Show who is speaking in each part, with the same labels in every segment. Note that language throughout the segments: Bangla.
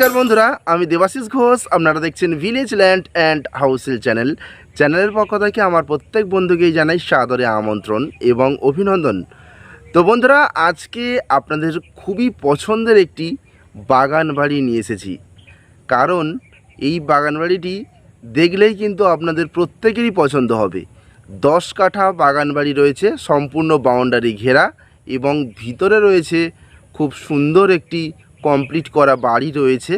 Speaker 1: নমস্কার বন্ধুরা, আমি দেবাশিস ঘোষ, আপনারা দেখছেন ভিলেজ ল্যান্ড অ্যান্ড হাউসেল চ্যানেল চ্যানেলের পক্ষ থেকে আমার প্রত্যেক বন্ধুকেই জানাই সাদরে আমন্ত্রণ এবং অভিনন্দন। তো বন্ধুরা, আজকে আপনাদের খুবই পছন্দের একটি বাগান বাড়ি নিয়ে এসেছি। কারণ এই বাগান বাড়িটি দেখলেই কিন্তু আপনাদের প্রত্যেকেরই পছন্দ হবে। দশ কাঠা বাগান বাড়ি রয়েছে, সম্পূর্ণ বাউন্ডারি ঘেরা এবং ভিতরে রয়েছে খুব সুন্দর একটি কমপ্লিট করা বাড়ি রয়েছে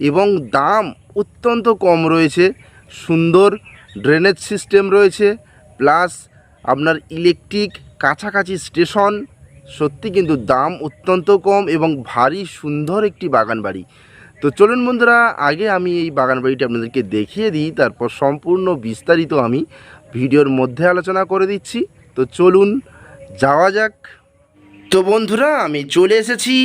Speaker 1: এবং দাম অত্যন্ত কম রয়েছে। সুন্দর ড্রেনেজ সিস্টেম রয়েছে প্লাস আপনার ইলেকট্রিক কাছাকাছি স্টেশন সত্যি কিন্তু দাম অত্যন্ত কম এবং ভারী সুন্দর একটি বাগান বাড়ি। তো চলুন বন্ধুরা, আগে আমি এই বাগান বাড়িটা আপনাদেরকে দেখিয়ে দিই, তারপর সম্পূর্ণ বিস্তারিত আমি ভিডিওর মধ্যে আলোচনা করে দিচ্ছি। তো চলুন, যাওয়া যাক। তো বন্ধুরা, আমি চলে এসেছি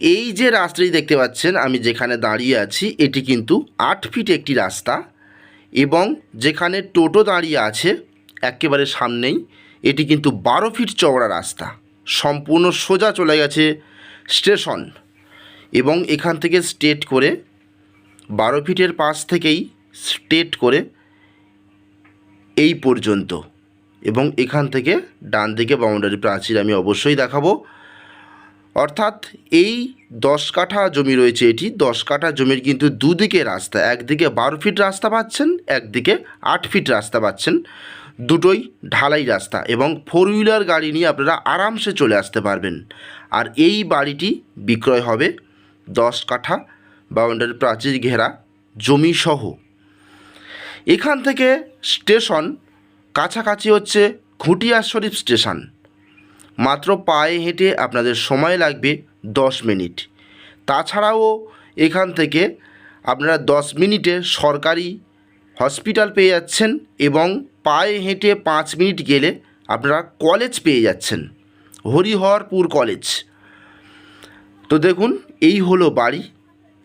Speaker 1: এই যে রাস্তাটি দেখতে পাচ্ছেন, আমি যেখানে দাঁড়িয়ে আছি, এটি কিন্তু আট ফিট একটি রাস্তা এবং যেখানে টোটো দাঁড়িয়ে আছে, একেবারে সামনেই, এটি কিন্তু বারো ফিট চওড়া রাস্তা। সম্পূর্ণ সোজা চলে গেছে স্টেশন এবং এখান থেকে স্টেট করে, বারো ফিটের পাশ থেকেই স্টেট করে এই পর্যন্ত এবং এখান থেকে ডান দিকে বাউন্ডারি প্রাচীর আমি অবশ্যই দেখাবো। অর্থাৎ এই দশ কাঠা জমি রয়েছে এটি, দশ কাঠা জমির কিন্তু দুদিকে রাস্তা, একদিকে বারো ফিট রাস্তা পাচ্ছেন, একদিকে আট ফিট রাস্তা পাচ্ছেন। দুটোই ঢালাই রাস্তা এবং ফোর হুইলার গাড়ি নিয়ে আপনারা আরামসে চলে আসতে পারবেন। আর এই বাড়িটি বিক্রয় হবে দশ কাঠা বাউন্ডারি প্রাচীর ঘেরা জমি সহ এখান থেকে স্টেশন, কাছাকাছি হচ্ছে ঘুটিয়া শরীফ স্টেশন। মাত্র পায়ে হেঁটে আপনাদের সময় লাগবে দশ মিনিট। তাছাড়াও এখান থেকে আপনারা দশ মিনিটে সরকারি হসপিটাল পেয়ে যাচ্ছেন এবং পায়ে হেঁটে পাঁচ মিনিট গেলে আপনারা কলেজ পেয়ে যাচ্ছেন, হরিহরপুর কলেজ। তো দেখুন, এই হলো বাড়ি।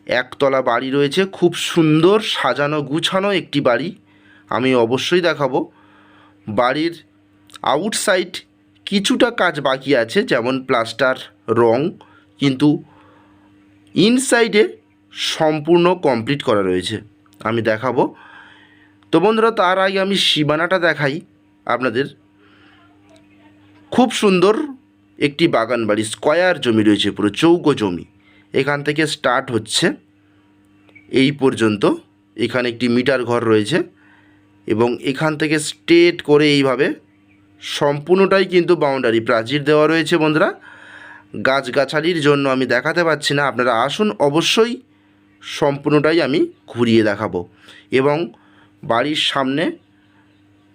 Speaker 1: একতলা বাড়ি রয়েছে, খুব সুন্দর সাজানো গুছানো একটি বাড়ি। আমি অবশ্যই দেখাবো। বাড়ির আউটসাইড কিছুটা কাজ বাকি আছে, যেমন প্লাস্টার রং, কিন্তু ইনসাইডে সম্পূর্ণ কমপ্লিট করা রয়েছে। আমি দেখাবো। তো বন্ধুরা, তার আগে আমি সীমানাটা দেখাই আপনাদের। খুব সুন্দর একটি বাগান বাড়ি স্কয়ার জমি রয়েছে, পুরো চৌকো জমি। এখান থেকে স্টার্ট হচ্ছে। এই পর্যন্ত এখানে একটি মিটার ঘর রয়েছে এবং এখান থেকে স্ট্রেট করে এইভাবে সম্পূর্ণটাই কিন্তু বাউন্ডারি প্রাচীর দেওয়া রয়েছে বন্ধুরা। গাছগাছালির জন্য আমি দেখাতে পাচ্ছি না। আপনারা আসুন, অবশ্যই সম্পূর্ণটাই আমি ঘুরিয়ে দেখাবো। এবং বাড়ির সামনে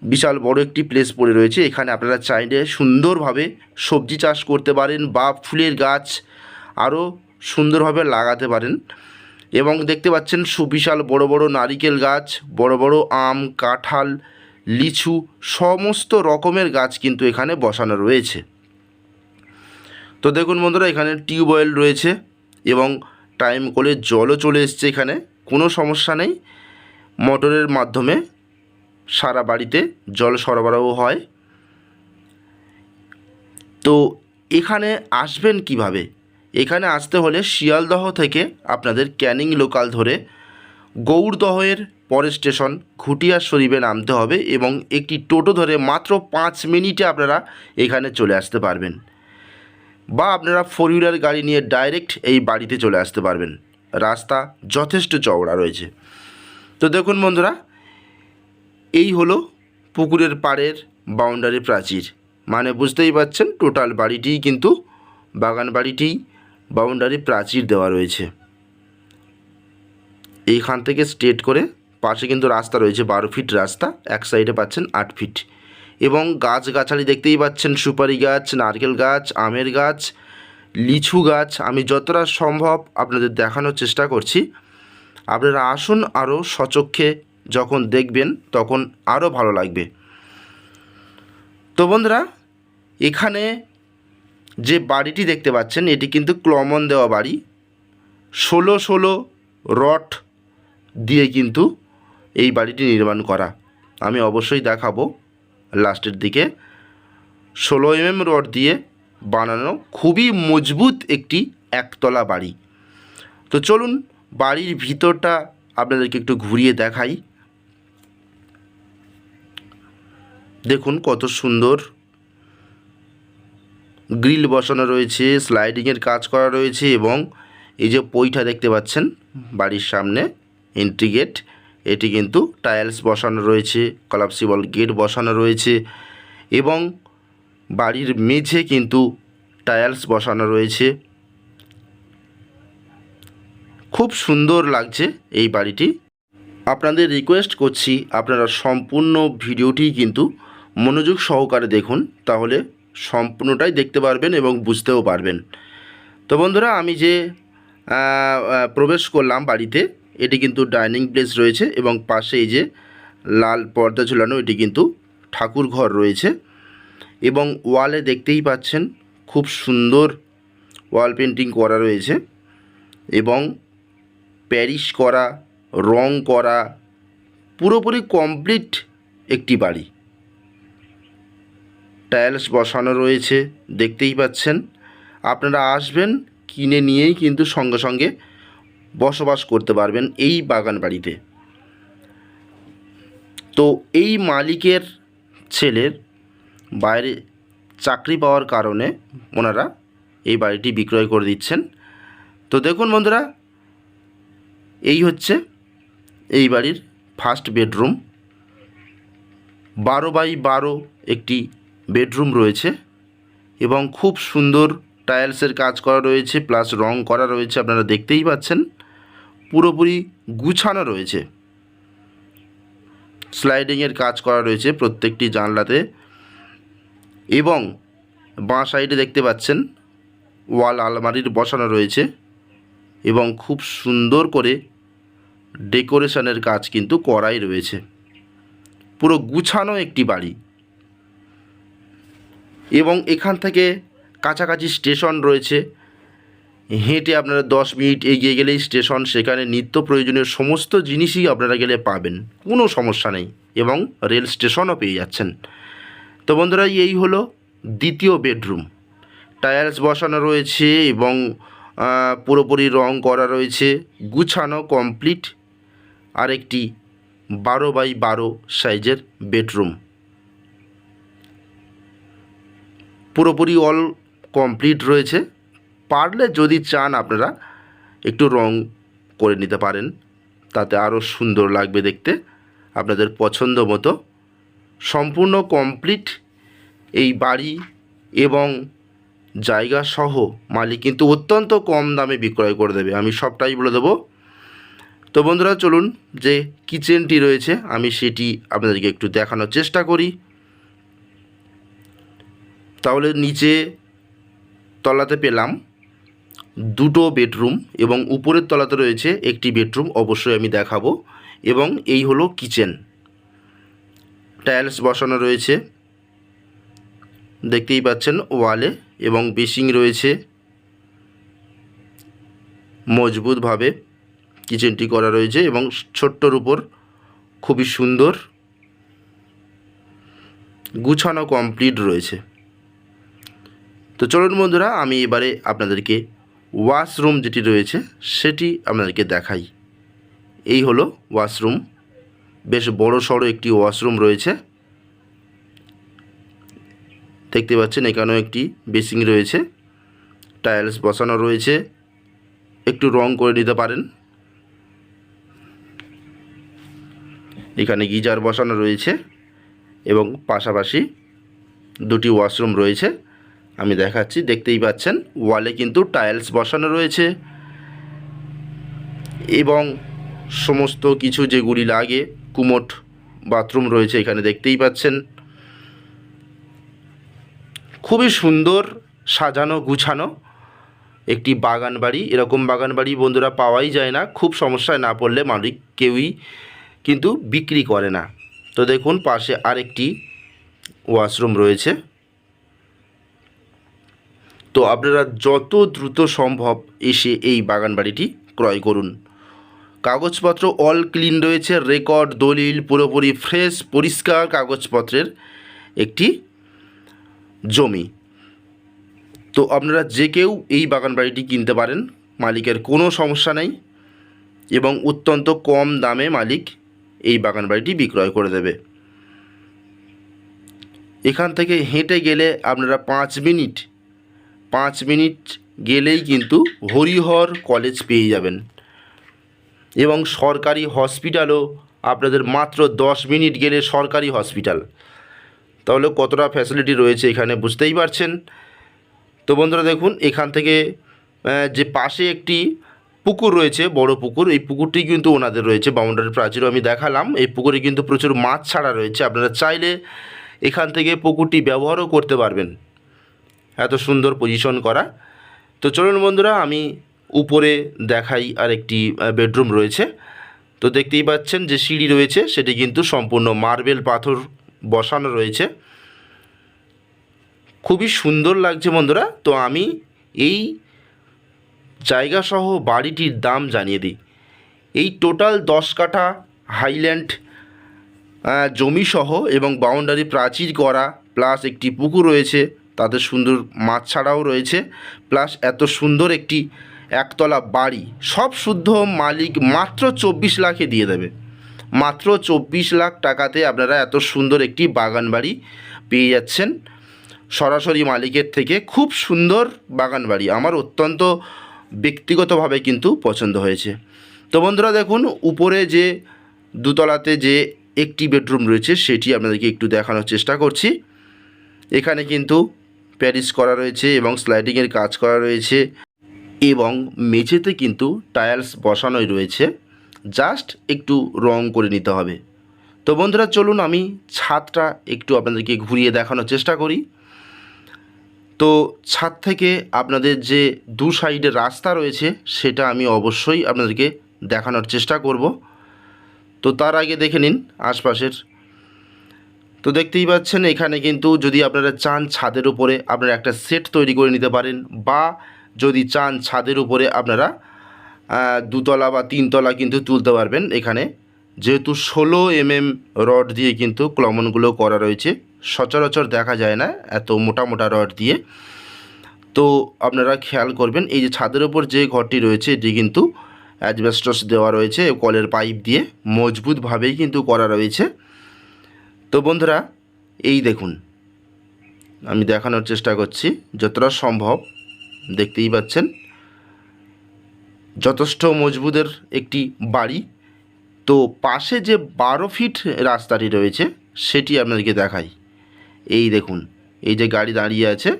Speaker 1: বিশাল বড় একটি প্লেস পড়ে রয়েছে। এখানে আপনারা চাইলে সুন্দরভাবে সবজি চাষ করতে পারেন বা ফুলের গাছ আরও সুন্দরভাবে লাগাতে পারেন। এবং দেখতে পাচ্ছেন সুবিশাল বড় বড় নারিকেল গাছ, বড় বড় আম, কাঁঠাল লিচু সমস্ত রকমের গাছ কিন্তু এখানে বসানো রয়েছে। তো দেখুন বন্ধুরা, এখানে টিউবওয়েল রয়েছে এবং টাইম কলে জলও চলে এসছে এখানে, কোনো সমস্যা নেই। মোটরের মাধ্যমে সারা বাড়িতে জল সরবরাহ হয়। তো এখানে আসবেন কীভাবে? এখানে আসতে হলে শিয়ালদহ থেকে আপনাদের ক্যানিং লোকাল ধরে গৌরদহের পরের স্টেশন ঘুটিয়া শরীফে নামতে হবে এবং একটি টোটো ধরে মাত্র পাঁচ মিনিটে আপনারা এখানে চলে আসতে পারবেন। বা আপনারা ফোর হুইলার গাড়ি নিয়ে ডাইরেক্ট এই বাড়িতে চলে আসতে পারবেন। রাস্তা যথেষ্ট চওড়া রয়েছে। তো দেখুন বন্ধুরা, এই হলো পুকুরের পাড়ের বাউন্ডারি প্রাচীর। মানে বুঝতেই পারছেন টোটাল বাড়িটিই কিন্তু বাগান বাড়িটি বাউন্ডারি প্রাচীর দেওয়া রয়েছে। এইখান থেকে স্ট্রেট করে পাশে কিন্তু রাস্তা রয়েছে, বারো ফিট রাস্তা, এক সাইডে পাচ্ছেন আট ফিট এবং গাছগাছালি দেখতেই পাচ্ছেন, সুপারি গাছ, নারকেল গাছ, আমের গাছ, লিচু গাছ। আমি যতটা সম্ভব আপনাদের দেখানোর চেষ্টা করছি। আপনারা আসুন আরও সচক্ষে যখন দেখবেন তখন আরও ভালো লাগবে। তো বন্ধুরা, এখানে যে বাড়িটি দেখতে পাচ্ছেন, এটি কিন্তু ক্লমন দেওয়া বাড়ি। ষোলো ষোলো রড দিয়ে কিন্তু এই বাড়িটি নির্মাণ করা। আমি অবশ্যই দেখাবো লাস্টের দিকে। ষোলো এমএম রড দিয়ে বানানো খুবই মজবুত একটি একতলা বাড়ি। তো চলুন বাড়ির ভিতরটা আপনাদেরকে একটু ঘুরিয়ে দেখাই। দেখুন কত সুন্দর। গ্রিল বসানো রয়েছে, স্লাইডিংয়ের কাজ করা রয়েছে এবং এই যে পইটা দেখতে পাচ্ছেন বাড়ির সামনে। এন্ট্রি গেট এটি কিন্তু টাইলস বসানো রয়েছে কলাপসিবল গেট বসানো রয়েছে এবং বাড়ির মেঝে কিন্তু টাইলস বসানো রয়েছে। খুব সুন্দর লাগছে এই বাড়িটি। আপনাদের রিকোয়েস্ট করছি আপনারা সম্পূর্ণ ভিডিওটি কিন্তু মনোযোগ সহকারে দেখুন, তাহলে সম্পূর্ণটাই দেখতে পারবেন এবং বুঝতেও পারবেন। তো বন্ধুরা, আমি যে প্রবেশ করলাম বাড়িতে এটি কিন্তু ডাইনিং প্লেস রয়েছে এবং পাশে এই যে লাল পর্দা ঝুলানো, এটি কিন্তু ঠাকুর ঘর রয়েছে এবং ওয়ালে দেখতেই পাচ্ছেন খুব সুন্দর ওয়াল পেন্টিং করা রয়েছে এবং প্যারিশ করা, রং করা, পুরোপুরি কমপ্লিট একটি বাড়ি। টাইলস বসানো রয়েছে, দেখতেই পাচ্ছেন। আপনারা আসবেন, কিনে নিয়েই কিন্তু সঙ্গে সঙ্গে বসবাস করতে পারবেন এই বাগান বাড়িতে তো এই মালিকের ছেলের বাইরে চাকরি পাওয়ার কারণে ওনারা এই বাড়িটি বিক্রয় করে দিচ্ছেন। তো দেখুন বন্ধুরা, এই হচ্ছে এই বাড়ির ফার্স্ট বেডরুম বারো বাই বারো একটি বেডরুম রয়েছে এবং খুব সুন্দর টাইলসের কাজ করা রয়েছে প্লাস রং করা রয়েছে, আপনারা দেখতেই পাচ্ছেন। পুরোপুরি গুছানো রয়েছে। স্লাইডিংয়ের কাজ করা রয়েছে প্রত্যেকটি জানলাতে এবং বাঁ সাইডে দেখতে পাচ্ছেন ওয়াল আলমারির বসানো রয়েছে এবং খুব সুন্দর করে ডেকোরেশনের কাজ কিন্তু করাই রয়েছে। পুরো গুছানো একটি বাড়ি। এবং এখান থেকে কাছাকাছি স্টেশন রয়েছে। হেঁটে আপনারা দশ মিনিট এগিয়ে গেলেই স্টেশন, সেখানে নিত্য প্রয়োজনীয় সমস্ত জিনিসই আপনারা গেলে পাবেন। কোনো সমস্যা নেই এবং রেল স্টেশনও পেয়ে যাচ্ছেন। তো বন্ধুরা, এই হলো দ্বিতীয় বেডরুম। টায়ার্স বসানো রয়েছে এবং পুরোপুরি রং করা রয়েছে, গুছানো কমপ্লিট। আরেকটি বারো বাই বারো সাইজের বেডরুম। পুরোপুরি অল কমপ্লিট রয়েছে। পারলে যদি চান আপনারা একটু রং করে নিতে পারেন, তাতে আরও সুন্দর লাগবে দেখতে। আপনাদের পছন্দ মতো সম্পূর্ণ কমপ্লিট এই বাড়ি এবং জায়গা সহ মালিক কিন্তু অত্যন্ত কম দামে বিক্রয় করে দেবে, আমি সবটাই বলে দেবো। তো বন্ধুরা, চলুন যে কিচেনটি রয়েছে, আমি সেটি আপনাদেরকে একটু দেখানোর চেষ্টা করি। তাহলে নিচে তলাতে পেলাম। দুটো বেডরুম এবং উপরের তলাতে রয়েছে একটি বেডরুম, অবশ্যই আমি দেখাবো। এবং এই হলো কিচেন। টাইলস বসানো রয়েছে। দেখতেই পাচ্ছেন ওয়ালে এবং বেসিং রয়েছে মজবুতভাবে। কিচেনটি করা রয়েছে এবং ছোট্টর উপর খুবই সুন্দর গুছানো কমপ্লিট রয়েছে। তো চলুন বন্ধুরা, আমি এবারে আপনাদেরকে ওয়াশরুম যেটি রয়েছে, সেটি আপনাদেরকে দেখাই। এই হলো ওয়াশরুম। বেশ বড় সড়ো একটি ওয়াশরুম রয়েছে। দেখতে পাচ্ছেন, এখানেও একটি বেসিং রয়েছে। টাইলস বসানো রয়েছে। একটু রং করে নিতে পারেন। এখানে গিজার বসানো রয়েছে এবং পাশাপাশি দুটি ওয়াশরুম রয়েছে। আমি দেখাচ্ছি, দেখতেই পাচ্ছেন ওয়ালে কিন্তু টাইলস বসানো রয়েছে। এবং সমস্ত কিছু যেগুলি লাগে, কুমোট বাথরুম রয়েছে এখানে দেখতেই পাচ্ছেন। খুবই সুন্দর সাজানো, গুছানো একটি বাগান বাড়ি। এরকম বাগান বাড়ি বন্ধুরা পাওয়াই যায় না। খুব সমস্যায় না পড়লে মালিক কেউই কিন্তু বিক্রি করে না। তো দেখুন, পাশে আরেকটি ওয়াশরুম রয়েছে। তো আপনারা যত দ্রুত সম্ভব এসে এই বাগান বাড়িটি ক্রয় করুন। কাগজপত্র অল ক্লিন রয়েছে রেকর্ড দলিল, পুরোপুরি ফ্রেশ পরিষ্কার কাগজপত্রের একটি জমি। তো আপনারা যে কেউ এই বাগান বাড়িটি কিনতে পারেন, মালিকের কোনো সমস্যা নেই এবং অত্যন্ত কম দামে মালিক এই বাগান বাড়িটি বিক্রয় করে দেবে। এখান থেকে হেঁটে গেলে আপনারা পাঁচ মিনিট পাঁচ মিনিট গেলেই কিন্তু হরিহর কলেজ পেয়ে যাবেন। এবং সরকারি হসপিটালও আপনাদের মাত্র দশ মিনিট গেলে সরকারি হসপিটাল তাহলে কতটা ফ্যাসিলিটি রয়েছে এখানে বুঝতেই পারছেন? তো বন্ধুরা দেখুন, এখান থেকে যে পাশে একটি পুকুর রয়েছে, বড় পুকুর, এই পুকুরটি কিন্তু ওনাদের রয়েছে, বাউন্ডারি প্রাচীরও আমি দেখালাম। এই পুকুরে কিন্তু প্রচুর মাছ ছাড়া রয়েছে। আপনারা চাইলে এখান থেকে পুকুরটি ব্যবহারও করতে পারবেন। এত সুন্দর পজিশন করা। তো চলুন বন্ধুরা, আমি উপরে দেখাই আর একটি বেডরুম রয়েছে। তো দেখতেই পাচ্ছেন যে সিঁড়ি রয়েছে, সেটি কিন্তু সম্পূর্ণ মার্বেল পাথর বসানো রয়েছে। খুবই সুন্দর লাগছে বন্ধুরা। তো আমি এই জায়গাসহ বাড়িটির দাম জানিয়ে দিই। এই টোটাল দশ কাঠা হাইল্যান্ড জমিসহ এবং বাউন্ডারি প্রাচীর করা প্লাস একটি পুকুর রয়েছে। তাতে সুন্দর মাছ ছাড়াও রয়েছে। প্লাস এত সুন্দর একটি একতলা বাড়ি। সব শুদ্ধ মালিক মাত্র চব্বিশ লাখে দিয়ে দেবে। মাত্র চব্বিশ লাখ টাকাতে আপনারা এত সুন্দর একটি বাগান বাড়ি পেয়ে যাচ্ছেন। সরাসরি মালিকের থেকে খুব সুন্দর বাগান বাড়ি। আমার অত্যন্ত ব্যক্তিগতভাবে কিন্তু পছন্দ হয়েছে। তো বন্ধুরা দেখুন, উপরে যে দুতলাতে যে একটি বেডরুম রয়েছে, সেটি আপনাদেরকে একটু দেখানোর চেষ্টা করছি। এখানে কিন্তু প্যারিস করা রয়েছে এবং স্লাইডিংয়ের কাজ করা রয়েছে এবং মেঝেতে কিন্তু টাইলস বসানোই রয়েছে। জাস্ট একটু রং করে নিতে হবে। তো বন্ধুরা, চলুন আমি ছাদটা একটু আপনাদেরকে ঘুরিয়ে দেখানোর চেষ্টা করি। তো ছাদ থেকে আপনাদের যে দু সাইডে রাস্তা রয়েছে, সেটা আমি অবশ্যই আপনাদেরকে দেখানোর চেষ্টা করব। তো তার আগে দেখে নিন আশপাশের তো দেখতেই পাচ্ছেন, এখানে কিন্তু যদি আপনারা চান ছাদের উপরে আপনারা একটা সেট তৈরি করে নিতে পারেন বা যদি চান ছাদের উপরে আপনারা দুতলা বা তিনতলা কিন্তু তুলতে পারবেন এখানে। যেহেতু ষোলো এমএম রড দিয়ে কিন্তু ক্লমনগুলো করা রয়েছে, সচরাচর দেখা যায় না এত মোটা মোটা রড দিয়ে। তো আপনারা খেয়াল করবেন, এই যে ছাদের ওপর যে ঘরটি রয়েছে, এটি কিন্তু অ্যাজবেস্টস দেওয়া রয়েছে, কলের পাইপ দিয়ে মজবুতভাবেই কিন্তু করা রয়েছে। তো বন্ধুরা, এই দেখুন, আমি দেখানোর চেষ্টা করছি যতটা সম্ভব, দেখতেই পাচ্ছেন। যথেষ্ট মজবুতের একটি বাড়ি। তো পাশে যে বারো ফিট রাস্তাটি রয়েছে, সেটি আপনাদেরকে দেখাই। এই দেখুন, এই যে গাড়ি দাঁড়িয়ে আছে,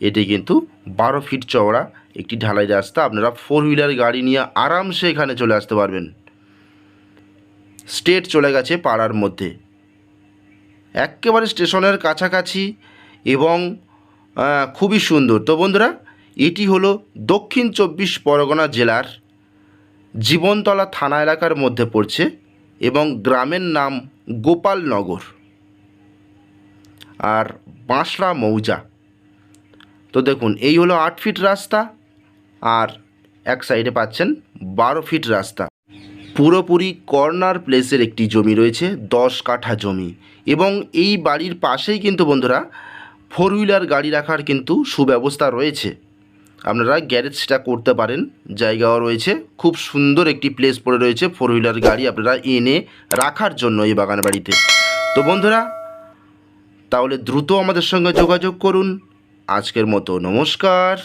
Speaker 1: এটি কিন্তু বারো ফিট চওড়া একটি ঢালাই রাস্তা। আপনারা ফোর হুইলার গাড়ি নিয়ে আরামসে এখানে চলে আসতে পারবেন। স্টেট চলে গেছে পাড়ার মধ্যে। একেবারে স্টেশনের কাছাকাছি এবং খুবই সুন্দর। তো বন্ধুরা, এটি হলো দক্ষিণ চব্বিশ পরগনা জেলার জীবনতলা থানা এলাকার মধ্যে পড়ছে এবং গ্রামের নাম গোপালনগর আর বাঁশড়া মৌজা। তো দেখুন, এই হলো আট ফিট রাস্তা আর এক সাইডে পাচ্ছেন বারো ফিট রাস্তা। পুরোপুরি কর্নার প্লেসের একটি জমি রয়েছে, দশ কাঠা জমি। এবং এই বাড়ির পাশেই কিন্তু বন্ধুরা ফোর হুইলার গাড়ি রাখার কিন্তু সুব্যবস্থা রয়েছে। আপনারা গ্যারেজটা করতে পারেন, জায়গাও রয়েছে। খুব সুন্দর একটি প্লেস পড়ে রয়েছে ফোর হুইলার গাড়ি আপনারা এনে রাখার জন্য এই বাগান বাড়িতে। তো বন্ধুরা, তাহলে দ্রুত আমাদের সঙ্গে যোগাযোগ করুন। আজকের মতো নমস্কার।